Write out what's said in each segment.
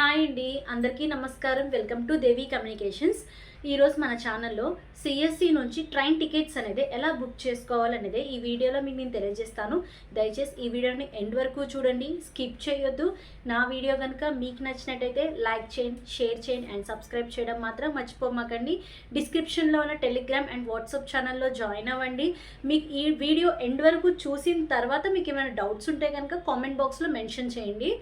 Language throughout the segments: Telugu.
హాయ్ అండి అందరికీ నమస్కారం. Welcome to Devi communications. ఈరోజు మన ఛానల్లో సిఎస్సి నుంచి ట్రైన్ టికెట్స్ అనేది ఎలా బుక్ చేసుకోవాలనేది ఈ వీడియోలో మీకు నేను తెలియజేస్తాను. దయచేసి ఈ వీడియోని ఎండ్ వరకు చూడండి స్కిప్ చేయొద్దు. నా వీడియో కనుక మీకు నచ్చినట్టయితే లైక్ చేయండి షేర్ చేయండి అండ్ సబ్స్క్రైబ్ చేయడం మాత్రం మర్చిపోమాకండి. డిస్క్రిప్షన్లో ఉన్న టెలిగ్రామ్ అండ్ వాట్సాప్ ఛానల్లో జాయిన్ అవ్వండి. మీకు ఈ వీడియో ఎండ్ వరకు చూసిన తర్వాత మీకు ఏమైనా డౌట్స్ ఉంటే కనుక కామెంట్ బాక్స్లో మెన్షన్ చేయండి.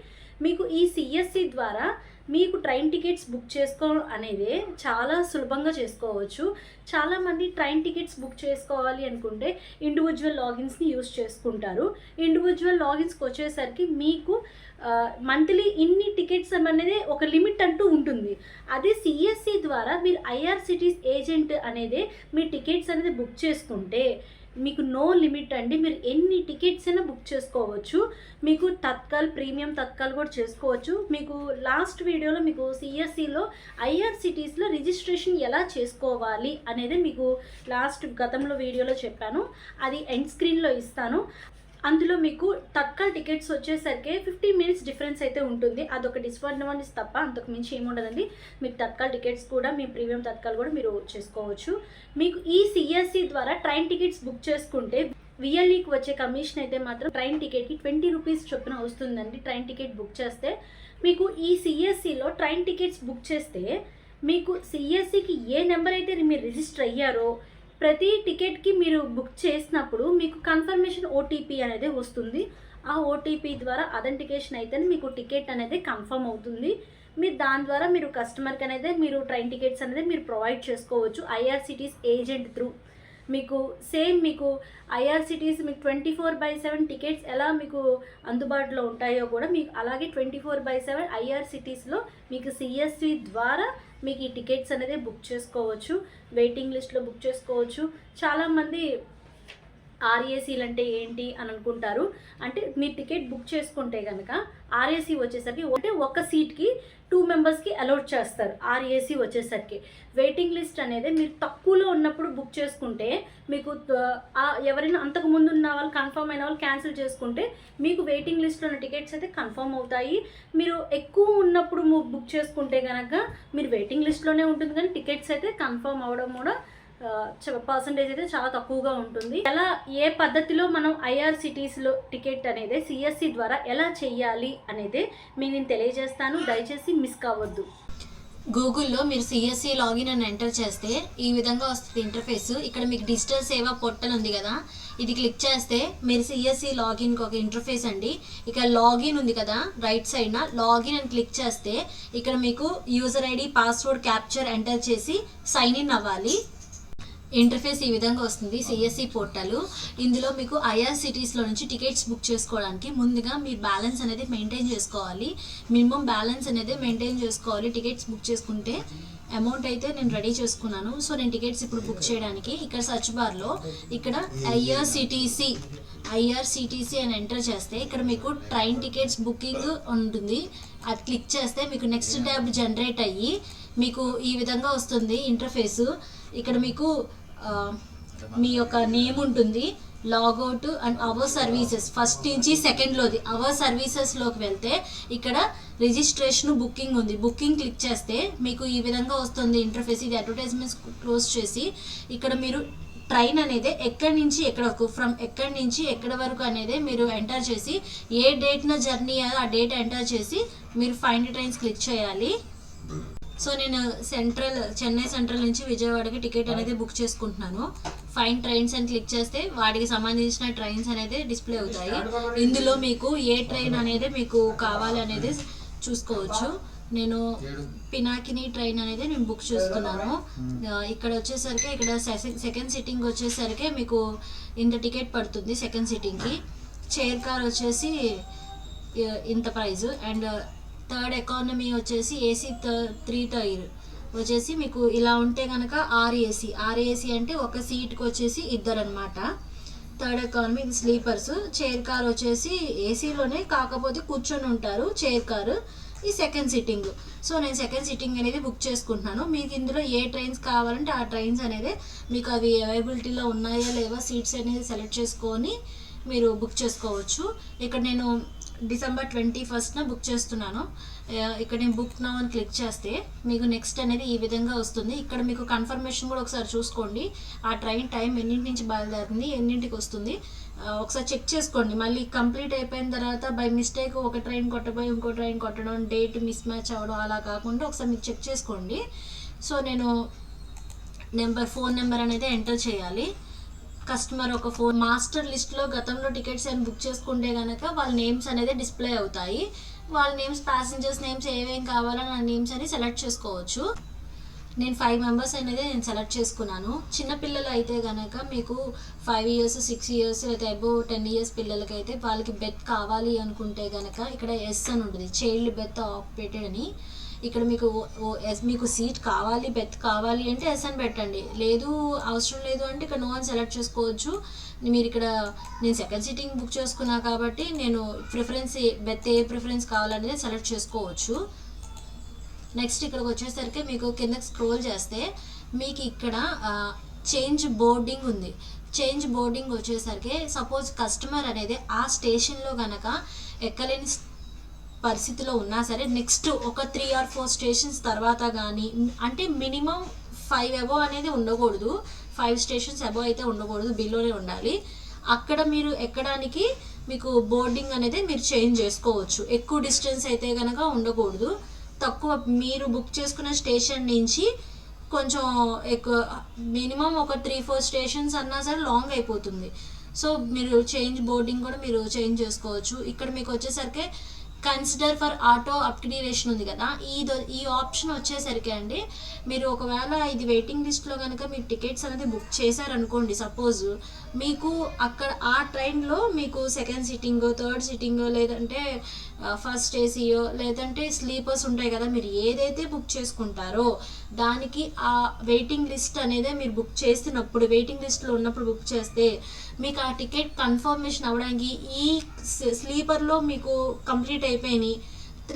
మీకు ఈ సిఎస్సి ద్వారా మీకు ట్రైన్ టికెట్స్ బుక్ చేసుకోవడం అనేది చాలా సులభంగా చేసుకోవచ్చు. చాలామంది ట్రైన్ టికెట్స్ బుక్ చేసుకోవాలి అనుకుంటే ఇండివిజువల్ లాగిన్స్ని యూస్ చేసుకుంటారు. ఇండివిజువల్ లాగిన్స్కి వచ్చేసరికి మీకు మంత్లీ ఇన్ని టికెట్స్ అనేది ఒక లిమిట్ అంటూ ఉంటుంది. అదే సిఎస్సి ద్వారా మీరు ఐఆర్సిటీస్ ఏజెంట్ అనేది మీ టికెట్స్ అనేది బుక్ చేసుకుంటే మీకు నో లిమిట్ అండి. మీరు ఎన్ని టికెట్స్ అయినా బుక్ చేసుకోవచ్చు. మీకు తత్కాల్ ప్రీమియం తత్కాల్ కూడా చేసుకోవచ్చు. మీకు లాస్ట్ వీడియోలో మీకు సిఎస్సిలో ఐఆర్సిటీస్లో రిజిస్ట్రేషన్ ఎలా చేసుకోవాలి అనేది మీకు లాస్ట్ గతంలో వీడియోలో చెప్పాను. అది ఎండ్ స్క్రీన్లో ఇస్తాను. అందులో మీకు తక్కువ టికెట్స్ వచ్చేసరికి ఫిఫ్టీ మినిట్స్ డిఫరెన్స్ అయితే ఉంటుంది. అదొక డిస్అడ్వాంటేజ్ తప్ప అంతకు మించి ఏముండదండి మీకు తత్కాల్ టికెట్స్ కూడా మీ ప్రీమియం తత్కాలు కూడా మీరు చేసుకోవచ్చు. మీకు ఈ సిఎస్సి ద్వారా ట్రైన్ టికెట్స్ బుక్ చేసుకుంటే విఎల్ఈకి వచ్చే కమిషన్ అయితే మాత్రం ట్రైన్ టికెట్కి ట్వంటీ రూపీస్ చొప్పున వస్తుందండి. ట్రైన్ టికెట్ బుక్ చేస్తే మీకు ఈ సిఎస్సిలో ట్రైన్ టికెట్స్ బుక్ చేస్తే మీకు సిఎస్సికి ఏ నెంబర్ అయితే మీరు రిజిస్టర్ అయ్యారో ప్రతి టికెట్కి మీరు బుక్ చేసినప్పుడు మీకు కన్ఫర్మేషన్ ఓటీపీ అనేది వస్తుంది. ఆ ఓటీపీ ద్వారా అథెంటికేషన్ అయితే మీకు టికెట్ అనేది కన్ఫర్మ్ అవుతుంది. మీరు దాని ద్వారా మీరు కస్టమర్కి అనేది మీరు ట్రైన్ టికెట్స్ అనేది మీరు ప్రొవైడ్ చేసుకోవచ్చు. IRCTC agent through. మీకు సేమ్ మీకు ఐఆర్సిటీస్ మీకు twenty four by seven tickets ఎలా మీకు అందుబాటులో ఉంటాయో కూడా మీకు అలాగే ట్వంటీ ఫోర్ బై సెవెన్ ఐఆర్సిటీస్లో మీకు సిఎస్సి ద్వారా మీకు ఈ టికెట్స్ అనేది బుక్ చేసుకోవచ్చు వెయిటింగ్ లిస్ట్లో బుక్ చేసుకోవచ్చు. చాలామంది ఆర్ఏసీలు అంటే ఏంటి అని అనుకుంటారు? అంటే మీరు టికెట్ బుక్ చేసుకుంటే కనుక ఆర్ఏసీ వచ్చేసరికి అంటే ఒక సీట్కి టూ మెంబర్స్కి అలౌట్ చేస్తారు ఆర్ఏసీ వచ్చేసరికి. వెయిటింగ్ లిస్ట్ అనేది మీరు తక్కువలో ఉన్నప్పుడు బుక్ చేసుకుంటే మీకు ఎవరైనా అంతకు ముందు ఉన్న వాళ్ళు కన్ఫర్మ్ అయిన వాళ్ళు క్యాన్సిల్ చేసుకుంటే మీకు వెయిటింగ్ లిస్ట్లో ఉన్న టికెట్స్ అయితే కన్ఫర్మ్ అవుతాయి. మీరు ఎక్కువ ఉన్నప్పుడు బుక్ చేసుకుంటే కనుక మీరు వెయిటింగ్ లిస్ట్లోనే ఉంటుంది కానీ టికెట్స్ అయితే కన్ఫర్మ్ అవ్వడం కూడా పర్సంటేజ్ అయితే చాలా తక్కువగా ఉంటుంది. ఎలా ఏ పద్ధతిలో మనం ఐఆర్సిటీస్లో టికెట్ అనేది సిఎస్సి ద్వారా ఎలా చేయాలి అనేది మీకు నేను తెలియజేస్తాను. దయచేసి మిస్ కావద్దు. గూగుల్లో మీరు సిఎస్సి లాగిన్ అని ఎంటర్ చేస్తే ఈ విధంగా వస్తుంది ఇంటర్ఫేస్ ఇక్కడ మీకు డిజిటల్ సేవ పోర్టల్ ఉంది కదా. ఇది క్లిక్ చేస్తే మీరు సిఎస్సి లాగిన్కి ఒక ఇంటర్ఫేస్ అండి. ఇక్కడ లాగిన్ ఉంది కదా రైట్ సైడ్న లాగిన్ అని క్లిక్ చేస్తే ఇక్కడ మీకు user ID password capture enter చేసి సైన్ ఇన్ అవ్వాలి. ఇంటర్ఫేస్ ఈ విధంగా వస్తుంది. CSC portal. ఇందులో మీకు ఐఆర్సిటీస్లో నుంచి టికెట్స్ బుక్ చేసుకోవడానికి ముందుగా మీ బ్యాలెన్స్ అనేది మెయింటైన్ చేసుకోవాలి. మినిమం బ్యాలెన్స్ అనేది మెయింటైన్ చేసుకోవాలి టికెట్స్ బుక్ చేసుకుంటే. అమౌంట్ అయితే నేను రెడీ చేసుకున్నాను. సో నేను టికెట్స్ ఇప్పుడు బుక్ చేయడానికి ఇక్కడ సర్చ్ బార్లో ఇక్కడ ఐఆర్సిటీసీ ఐఆర్సిటీసీ అని ఎంటర్ చేస్తే ఇక్కడ మీకు ట్రైన్ టికెట్స్ బుకింగ్ ఉంటుంది. అది క్లిక్ చేస్తే మీకు నెక్స్ట్ ట్యాబ్ జనరేట్ అయ్యి మీకు ఈ విధంగా వస్తుంది ఇంటర్ఫేసు. ఇక్కడ మీకు మీ యొక్క నేమ్ ఉంటుంది logout and our services first నుంచి సెకండ్లోది అవర్ సర్వీసెస్లోకి వెళ్తే ఇక్కడ రిజిస్ట్రేషన్ బుకింగ్ ఉంది. బుకింగ్ క్లిక్ చేస్తే మీకు ఈ విధంగా వస్తుంది ఇంటర్ఫేస్ ఇది అడ్వర్టైజ్మెంట్స్ క్లోజ్ చేసి ఇక్కడ మీరు ట్రైన్ అనేది ఎక్కడి నుంచి ఎక్కడ వరకు ఫ్రమ్ ఎక్కడి నుంచి ఎక్కడ వరకు అనేది మీరు ఎంటర్ చేసి ఏ డేట్న జర్నీ ఆ డేట్ ఎంటర్ చేసి మీరు ఫైండ్ ట్రైన్స్ క్లిక్ చేయాలి. సో నేను సెంట్రల్ చెన్నై సెంట్రల్ నుంచి విజయవాడకి టికెట్ అనేది బుక్ చేసుకుంటున్నాను. ఫైన్ ట్రైన్స్ అని క్లిక్ చేస్తే వాటికి సంబంధించిన ట్రైన్స్ అనేది డిస్ప్లే అవుతాయి. ఇందులో మీకు ఏ ట్రైన్ అనేది మీకు కావాలి అనేది చూసుకోవచ్చు నేను పినాకిని ట్రైన్ అనేది నేను బుక్ చేస్తున్నాను ఆ, ఇక్కడ వచ్చేసరికి ఇక్కడ సెకండ్ సిట్టింగ్ వచ్చేసరికి మీకు ఇంత టికెట్ పడుతుంది సెకండ్ సిట్టింగ్కి చైర్ కార్ వచ్చేసి ఇంత ప్రైస్ అండ్ థర్డ్ ఎకానమీ వచ్చేసి ఏసీ త్రీ టైర్ వచ్చేసి మీకు ఇలా ఉంటే కనుక ఆర్ఏసీ ఆర్ఏసీ అంటే ఒక సీట్కి వచ్చేసి ఇద్దరు అనమాట థర్డ్ ఎకానమీ ఇది స్లీపర్స్. చైర్ కార్ వచ్చేసి ఏసీలోనే కాకపోతే కూర్చొని ఉంటారు చైర్ కారు. ఈ సెకండ్ సిట్టింగ్. సో నేను సెకండ్ సిట్టింగ్ అనేది బుక్ చేసుకుంటున్నాను. మీకు ఇందులో ఏ ట్రైన్స్ కావాలంటే ఆ ట్రైన్స్ అనేది మీకు అవి అవైలబిలిటీలో ఉన్నాయా లేవా? సీట్స్ అనేది సెలెక్ట్ చేసుకొని మీరు బుక్ చేసుకోవచ్చు. ఇక్కడ నేను డిసెంబర్ ట్వంటీ ఫస్ట్న బుక్ చేస్తున్నాను. ఇక్కడ నేను బుక్ నా అని క్లిక్ చేస్తే మీకు నెక్స్ట్ అనేది ఈ విధంగా వస్తుంది. ఇక్కడ మీకు కన్ఫర్మేషన్ కూడా ఒకసారి చూసుకోండి. ఆ ట్రైన్ టైం ఎన్నింటి నుంచి బయలుదేరుతుంది ఎన్నింటికి వస్తుంది. ఒకసారి చెక్ చేసుకోండి. మళ్ళీ కంప్లీట్ అయిపోయిన తర్వాత బై మిస్టేక్ ఒక ట్రైన్ కొట్టబోయి ఇంకో ట్రైన్ కొట్టడం డేట్ మిస్ మ్యాచ్ అవ్వడం అలా కాకుండా ఒకసారి మీరు చెక్ చేసుకోండి. సో నేను నెంబర్ ఫోన్ నెంబర్ అనేది ఎంటర్ చేయాలి. కస్టమర్ ఒక ఫోన్ మాస్టర్ లిస్ట్లో గతంలో టికెట్స్ అని బుక్ చేసుకుంటే కనుక వాళ్ళ నేమ్స్ అనేది డిస్ప్లే అవుతాయి. వాళ్ళ నేమ్స్ ప్యాసింజర్స్ నేమ్స్ ఏమేం కావాలో నా నేమ్స్ అని సెలెక్ట్ చేసుకోవచ్చు. నేను ఫైవ్ మెంబర్స్ అనేది నేను సెలెక్ట్ చేసుకున్నాను. చిన్నపిల్లలు అయితే కనుక మీకు ఫైవ్ ఇయర్స్ సిక్స్ ఇయర్స్ లేదా అబో టెన్ ఇయర్స్ పిల్లలకి అయితే వాళ్ళకి బెత్ కావాలి అనుకుంటే కనుక ఇక్కడ ఎస్ అని ఉంటుంది. చైల్డ్ బెత్ ఆపరేటెడ్ అని. ఇక్కడ మీకు ఓ- ఎస్ మీకు సీట్ కావాలి బెత్ కావాలి అంటే ఎస్ అని పెట్టండి. లేదు అవసరం లేదు అంటే ఇక్కడ నో అని సెలెక్ట్ చేసుకోవచ్చు. మీరు ఇక్కడ నేను సెకండ్ సీటింగ్ బుక్ చేసుకున్నా కాబట్టి నేను ప్రిఫరెన్స్ బెత్ ఏ ప్రిఫరెన్స్ కావాలనేది సెలెక్ట్ చేసుకోవచ్చు. నెక్స్ట్ ఇక్కడికి వచ్చేసరికి మీకు కిందకి స్క్రోల్ చేస్తే మీకు ఇక్కడ చేంజ్ బోర్డింగ్ ఉంది. చేంజ్ బోర్డింగ్ వచ్చేసరికి సపోజ్ కస్టమర్ అనేది ఆ స్టేషన్లో కనుక ఎక్కలేని పరిస్థితిలో ఉన్నా సరే నెక్స్ట్ ఒక త్రీ ఆర్ ఫోర్ స్టేషన్స్ తర్వాత కానీ అంటే మినిమం ఫైవ్ అబో అనేది ఉండకూడదు. ఫైవ్ స్టేషన్స్ అబో అయితే ఉండకూడదు బిలోనే ఉండాలి. అక్కడ మీరు ఎక్కడానికి మీకు బోర్డింగ్ అనేది మీరు చేంజ్ చేసుకోవచ్చు. ఎక్కువ డిస్టెన్స్ అయితే కనుక ఉండకూడదు. తక్కువ మీరు బుక్ చేసుకున్న స్టేషన్ నుంచి కొంచెం ఎక్కువ మినిమం ఒక త్రీ ఫోర్ స్టేషన్స్ అన్నా సరే లాంగ్ అయిపోతుంది. సో మీరు చేంజ్ బోర్డింగ్ కూడా మీరు చేంజ్ చేసుకోవచ్చు. ఇక్కడ మీకు వచ్చేసరికి కన్సిడర్ ఫర్ ఆటో అప్గ్రేడేషన్ ఉంది కదా ఈ ఈ ఆప్షన్ వచ్చేసరికి అండి మీరు ఒకవేళ ఇది వెయిటింగ్ లిస్ట్లో కనుక మీరు టికెట్స్ అనేది బుక్ చేశారనుకోండి సపోజ్ మీకు అక్కడ ఆ ట్రైన్లో మీకు సెకండ్ సిట్టింగ్ థర్డ్ సిట్టింగ్ లేదంటే ఫస్ట్ ఏసీయో లేదంటే స్లీపర్స్ ఉంటాయి కదా మీరు ఏదైతే బుక్ చేసుకుంటారో దానికి ఆ వెయిటింగ్ లిస్ట్ అనేది మీరు బుక్ చేస్తున్నప్పుడు వెయిటింగ్ లిస్ట్లో ఉన్నప్పుడు బుక్ చేస్తే మీకు ఆ టికెట్ కన్ఫర్మేషన్ అవ్వడానికి ఈ స్లీపర్లో మీకు కంప్లీట్ అయిపోయినాయి.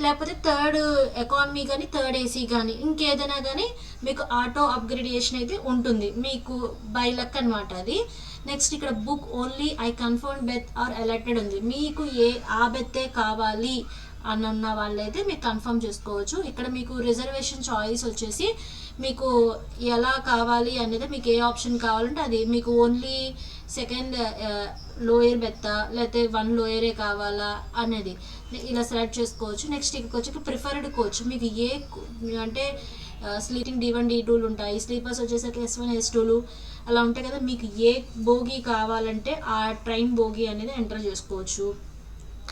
లేకపోతే థర్డ్ ఎకానమీ కానీ థర్డ్ ఏసీ కానీ ఇంకేదైనా కానీ మీకు ఆటో అప్గ్రేడేషన్ అయితే ఉంటుంది. మీకు బై లక్ అనమాట అది. నెక్స్ట్ ఇక్కడ book only if confirm berth are allotted ఉంది. మీకు ఏ ఆ బెత్తే కావాలి అని వాళ్ళైతే మీరు కన్ఫర్మ్ చేసుకోవచ్చు. ఇక్కడ మీకు రిజర్వేషన్ చాయిస్ వచ్చేసి మీకు ఎలా కావాలి అనేది మీకు ఏ ఆప్షన్ కావాలంటే అది. మీకు ఓన్లీ సెకండ్ లోయర్ బెత్త లేకపోతే వన్ లోయరే కావాలా అనేది. ఇలా సెలెక్ట్ చేసుకోవచ్చు. నెక్స్ట్ ఇక్కడికి వచ్చి ప్రిఫర్డ్ కోచ్ మీకు ఏ అంటే స్లీపింగ్ డి వన్ డి టూలు ఉంటాయి. స్లీపర్స్ వచ్చేసరికి ఎస్ వన్ ఎస్ టూలు అలా ఉంటాయి కదా. మీకు ఏ బోగి కావాలంటే ఆ ట్రైన్ బోగి అనేది ఎంటర్ చేసుకోవచ్చు.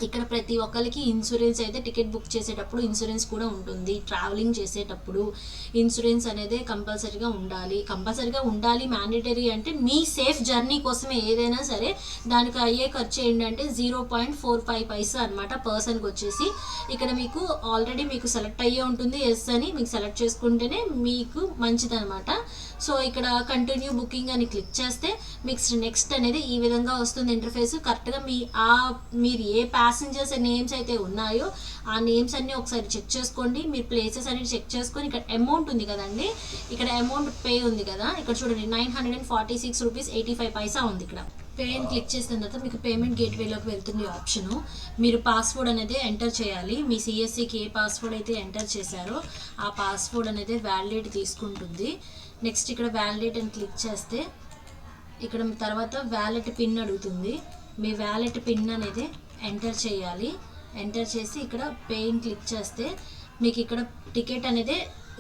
ఇక్కడ ప్రతి ఒక్కరికి ఇన్సూరెన్స్ అయితే టికెట్ బుక్ చేసేటప్పుడు ఇన్సూరెన్స్ కూడా ఉంటుంది. ట్రావెలింగ్ చేసేటప్పుడు ఇన్సూరెన్స్ అనేది కంపల్సరీగా ఉండాలి. కంపల్సరీగా ఉండాలి మ్యాండేటరీ అంటే మీ సేఫ్ జర్నీ కోసమే ఏదైనా సరే దానికి అయ్యే ఖర్చు ఏంటంటే zero point four five paisa అనమాట పర్సన్కి వచ్చేసి. ఇక్కడ మీకు ఆల్రెడీ మీకు సెలెక్ట్ అయ్యే ఉంటుంది. ఎస్ అని మీకు సెలెక్ట్ చేసుకుంటేనే మీకు మంచిదనమాట సో ఇక్కడ కంటిన్యూ బుకింగ్ అని క్లిక్ చేస్తే మీకు నెక్స్ట్ అనేది ఈ విధంగా వస్తుంది ఇంటర్ఫేస్. కరెక్ట్గా మీ ఆ మీరు ఏ ప్యాసింజర్స్ నేమ్స్ అయితే ఉన్నాయో ఆ నేమ్స్ అన్నీ ఒకసారి చెక్ చేసుకోండి. మీరు ప్లేసెస్ అన్ని చెక్ చేసుకొని ఇక్కడ అమౌంట్ ఉంది కదండి? ఇక్కడ అమౌంట్ పే ఉంది కదా? ఇక్కడ చూడండి nine hundred and forty six rupees eighty five paisa ఉంది ఇక్కడ. పే అని క్లిక్ చేసిన తర్వాత మీకు పేమెంట్ గేట్వేలోకి వెళ్తుంది ఆప్షను మీరు పాస్వర్డ్ అనేది ఎంటర్ చేయాలి. మీ సిఎస్సికి ఏ పాస్వర్డ్ అయితే ఎంటర్ చేశారో ఆ పాస్వర్డ్ అనేది వ్యాలిడేట్ తీసుకుంటుంది. నెక్స్ట్ ఇక్కడ వ్యాలిడేట్ అని క్లిక్ చేస్తే ఇక్కడ తర్వాత వ్యాలెట్ పిన్ అడుగుతుంది. మీ వ్యాలెట్ పిన్ అనేది ఎంటర్ చేయాలి. ఎంటర్ చేసి ఇక్కడ పేయింగ్ క్లిక్ చేస్తే మీకు ఇక్కడ టికెట్ అనేది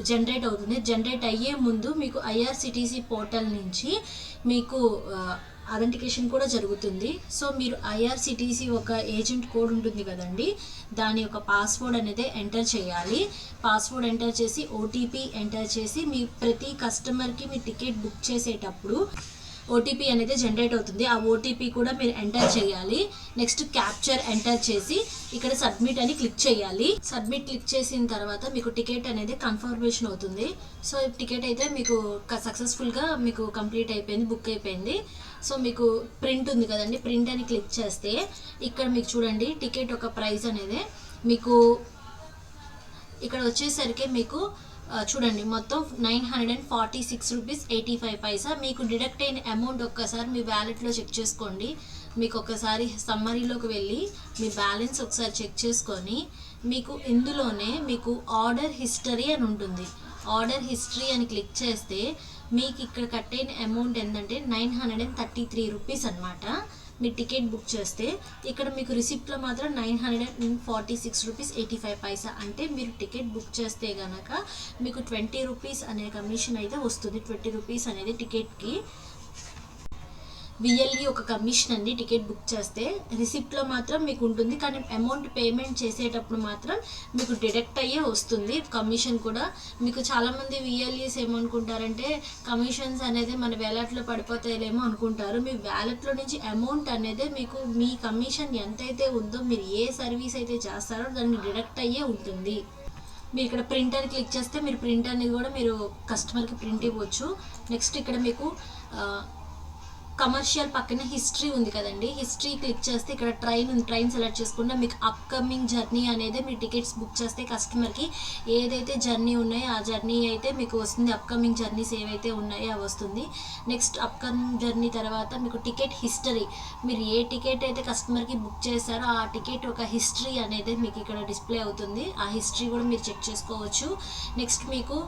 జనరేట్ అవుతుంది. జనరేట్ అయ్యే ముందు మీకు ఐఆర్సిటీసీ పోర్టల్ నుంచి మీకు అథెంటికేషన్ కూడా జరుగుతుంది. సో మీరు ఐఆర్సిటీసీ ఒక ఏజెంట్ కోడ్ ఉంటుంది కదండి దాని యొక్క పాస్వర్డ్ అనేది ఎంటర్ చేయాలి. పాస్వర్డ్ ఎంటర్ చేసి ఓటీపీ ఎంటర్ చేసి మీ ప్రతి కస్టమర్కి మీ టికెట్ బుక్ చేసేటప్పుడు ఓటీపీ అనేది జనరేట్ అవుతుంది. ఆ ఓటీపీ కూడా మీరు ఎంటర్ చేయాలి. నెక్స్ట్ క్యాప్చర్ ఎంటర్ చేసి ఇక్కడ సబ్మిట్ అని క్లిక్ చేయాలి. సబ్మిట్ క్లిక్ చేసిన తర్వాత మీకు టికెట్ అనేది కన్ఫర్మేషన్ అవుతుంది. సో టికెట్ అయితే మీకు సక్సెస్ఫుల్గా మీకు కంప్లీట్ అయిపోయింది బుక్ అయిపోయింది. సో మీకు ప్రింట్ ఉంది కదండి. ప్రింట్ అని క్లిక్ చేస్తే ఇక్కడ మీకు చూడండి టికెట్ ఒక ప్రైస్ అనేది మీకు ఇక్కడ వచ్చేసరికి మీకు చూడండి మొత్తం nine hundred and forty six rupees eighty five paisa. మీకు డిడక్ట్ అయిన అమౌంట్ ఒక్కసారి మీ వ్యాలెట్లో చెక్ చేసుకోండి. మీకు ఒకసారి సమ్మరీలోకి వెళ్ళి మీ బ్యాలెన్స్ ఒకసారి చెక్ చేసుకొని మీకు ఇందులోనే మీకు ఆర్డర్ హిస్టరీ అని ఉంటుంది. ఆర్డర్ హిస్టరీ అని క్లిక్ చేస్తే మీకు ఇక్కడ కట్టైన అమౌంట్ ఏంటంటే nine hundred and thirty three rupees అనమాట మీరు టికెట్ బుక్ చేస్తే ఇక్కడ మీకు రిసిప్ట్లో మాత్రం nine hundred and forty six rupees eighty five paisa అంటే మీరు టికెట్ బుక్ చేస్తే కనుక మీకు ట్వంటీ రూపీస్ అనే కమిషన్ అయితే వస్తుంది. ట్వంటీ రూపీస్ అనేది టికెట్కి విఎల్ఈ ఒక కమిషన్ అండి టికెట్ బుక్ చేస్తే. రిసిప్ట్లో మాత్రం మీకు ఉంటుంది కానీ అమౌంట్ పేమెంట్ చేసేటప్పుడు మాత్రం మీకు డిడక్ట్ అయ్యే వస్తుంది. కమిషన్ కూడా. మీకు చాలామంది విఎల్ఈస్ ఏమనుకుంటారంటే కమిషన్స్ అనేది మన వ్యాలెట్లో పడిపోతాయిలేమో అనుకుంటారు. మీ వ్యాలెట్లో నుంచి అమౌంట్ అనేది మీకు మీ కమిషన్ ఎంతైతే ఉందో మీరు ఏ సర్వీస్ అయితే చేస్తారో దాన్ని డిడక్ట్ అయ్యే ఉంటుంది. మీరు ఇక్కడ ప్రింటర్ క్లిక్ చేస్తే మీరు ప్రింట్ అనేది కూడా మీరు కస్టమర్కి ప్రింట్ ఇవ్వచ్చు. నెక్స్ట్ ఇక్కడ మీకు కమర్షియల్ పక్కన హిస్టరీ ఉంది కదండి. హిస్టరీ క్లిక్ చేస్తే ఇక్కడ ట్రైన్ ఉంది. ట్రైన్ సెలెక్ట్ చేసుకుంటే మీకు అప్కమింగ్ జర్నీ అనేది మీ టికెట్స్ బుక్ చేస్తే కస్టమర్కి ఏదైతే జర్నీ ఉన్నాయో ఆ జర్నీ అయితే మీకు వస్తుంది. అప్కమింగ్ జర్నీస్ ఏవైతే ఉన్నాయో అవి వస్తుంది. నెక్స్ట్ అప్కమింగ్ జర్నీ తర్వాత మీకు టికెట్ హిస్టరీ. మీరు ఏ టికెట్ అయితే కస్టమర్కి బుక్ చేశారో ఆ టికెట్ ఒక హిస్టరీ అనేది మీకు ఇక్కడ డిస్ప్లే అవుతుంది. ఆ హిస్టరీ కూడా మీరు చెక్ చేసుకోవచ్చు. నెక్స్ట్ మీకు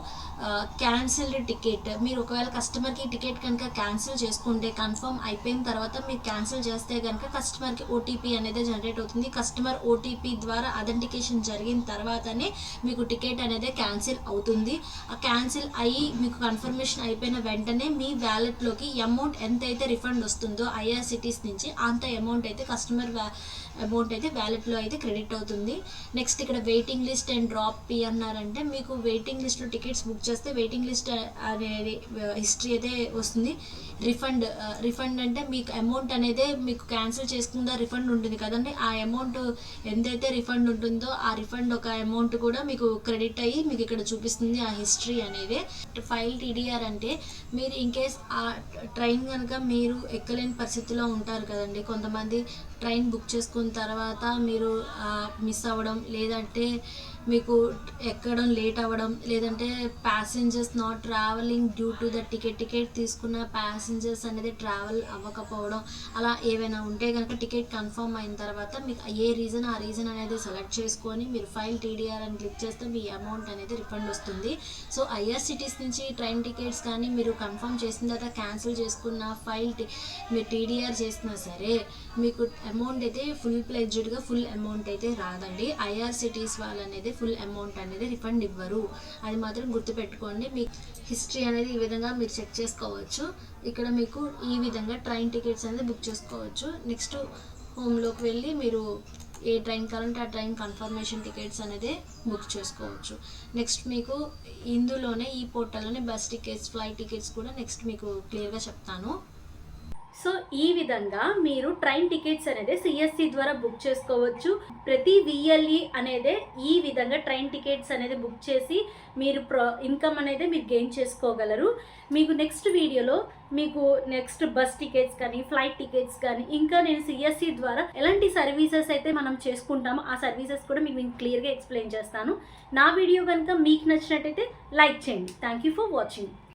క్యాన్సిల్డ్ టికెట్. మీరు ఒకవేళ కస్టమర్కి టికెట్ కనుక క్యాన్సిల్ చేసుకుంటే కన్ఫర్మ్ అయిపోయిన తర్వాత మీరు క్యాన్సిల్ చేస్తే కనుక కస్టమర్కి ఓటీపీ అనేది జనరేట్ అవుతుంది. కస్టమర్ ఓటీపీ ద్వారా అథెంటికేషన్ జరిగిన తర్వాతనే మీకు టికెట్ అనేది క్యాన్సిల్ అవుతుంది. ఆ క్యాన్సిల్ అయ్యి మీకు కన్ఫర్మేషన్ అయిపోయిన వెంటనే మీ వ్యాలెట్లోకి అమౌంట్ ఎంత అయితే రిఫండ్ వస్తుందో ఐఆర్సిటీస్ నుంచి అంత అమౌంట్ అయితే కస్టమర్ అమౌంట్ అయితే వ్యాలెట్లో అయితే క్రెడిట్ అవుతుంది. నెక్స్ట్ ఇక్కడ వెయిటింగ్ లిస్ట్ అండ్ డ్రాప్ పీ అన్నారంటే మీకు వెయిటింగ్ లిస్ట్లో టికెట్స్ బుక్ చేస్తే వెయిటింగ్ లిస్ట్ అనేది uh, హిస్టరీ అయితే వస్తుంది. రిఫండ్ రిఫండ్ uh, అంటే మీకు అమౌంట్ అనేది మీకు క్యాన్సిల్ చేసుకుందా రిఫండ్ ఉంటుంది కదండి. ఆ అమౌంట్ ఎంతైతే రిఫండ్ ఉంటుందో ఆ రిఫండ్ ఒక అమౌంట్ కూడా మీకు క్రెడిట్ అయ్యి మీకు ఇక్కడ చూపిస్తుంది ఆ హిస్టరీ అనేది. ఫైల్ టీడీఆర్ అంటే మీరు ఇన్ కేస్ ఆ ట్రైన్ కనుక మీరు ఎక్కలేని పరిస్థితిలో ఉంటారు కదండి. కొంతమంది ట్రైన్ బుక్ చేసుకుని తర్వాత మీరు మిస్ అవ్వడం లేదంటే మీకు ఎక్కడం లేట్ అవ్వడం లేదంటే passengers not travelling due to the ticket ticket తీసుకున్న ప్యాసింజర్స్ అనేది ట్రావెల్ అవ్వకపోవడం అలా ఏవైనా ఉంటే కనుక టికెట్ కన్ఫర్మ్ అయిన తర్వాత మీకు ఏ రీజన్ ఆ రీజన్ అనేది సెలెక్ట్ చేసుకొని మీరు ఫైల్ టీడీఆర్ అని క్లిక్ చేస్తే మీ అమౌంట్ అనేది రిఫండ్ వస్తుంది. సో ఐఆర్సిటీస్ నుంచి ట్రైన్ టికెట్స్ కానీ మీరు కన్ఫర్మ్ చేసిన తర్వాత క్యాన్సిల్ చేసుకున్న ఫైల్ మీరు టీడీఆర్ చేసినా సరే మీకు అమౌంట్ అయితే ఫుల్ ప్లెడ్జ్డ్గా ఫుల్ అమౌంట్ అయితే రాదండి. ఐఆర్సిటీస్ వాళ్ళు అనేది ఫుల్ అమౌంట్ అనేది రిఫండ్ ఇవ్వరు. అది మాత్రం గుర్తుపెట్టుకోండి. మీ హిస్టరీ అనేది ఈ విధంగా మీరు చెక్ చేసుకోవచ్చు. ఇక్కడ మీకు ఈ విధంగా ట్రైన్ టికెట్స్ అనేది బుక్ చేసుకోవచ్చు. నెక్స్ట్ హోమ్లోకి వెళ్ళి మీరు ఏ ట్రైన్ కావాలంటే ఆ ట్రైన్ కన్ఫర్మేషన్ టికెట్స్ అనేది బుక్ చేసుకోవచ్చు. నెక్స్ట్ మీకు ఇందులోనే ఈ పోర్టల్లోనే బస్ టికెట్స్ ఫ్లైట్ టికెట్స్ కూడా నెక్స్ట్ మీకు క్లియర్గా చెప్తాను. సో ఈ విధంగా మీరు ట్రైన్ టికెట్స్ అనేది సిఎస్సి ద్వారా బుక్ చేసుకోవచ్చు. ప్రతి విఎల్ఈ అనేది ఈ విధంగా ట్రైన్ టికెట్స్ అనేది బుక్ చేసి మీరు ప్రో ఇన్కమ్ అనేది మీరు గెయిన్ చేసుకోగలరు. మీకు నెక్స్ట్ వీడియోలో మీకు నెక్స్ట్ బస్ టికెట్స్ కానీ ఫ్లైట్ టికెట్స్ కానీ ఇంకా నేను సిఎస్సి ద్వారా ఎలాంటి సర్వీసెస్ అయితే మనం చేసుకుంటామో ఆ సర్వీసెస్ కూడా మీకు నేను క్లియర్గా ఎక్స్ప్లెయిన్ చేస్తాను. నా వీడియో కనుక మీకు నచ్చినట్టయితే లైక్ చేయండి. Thank you for watching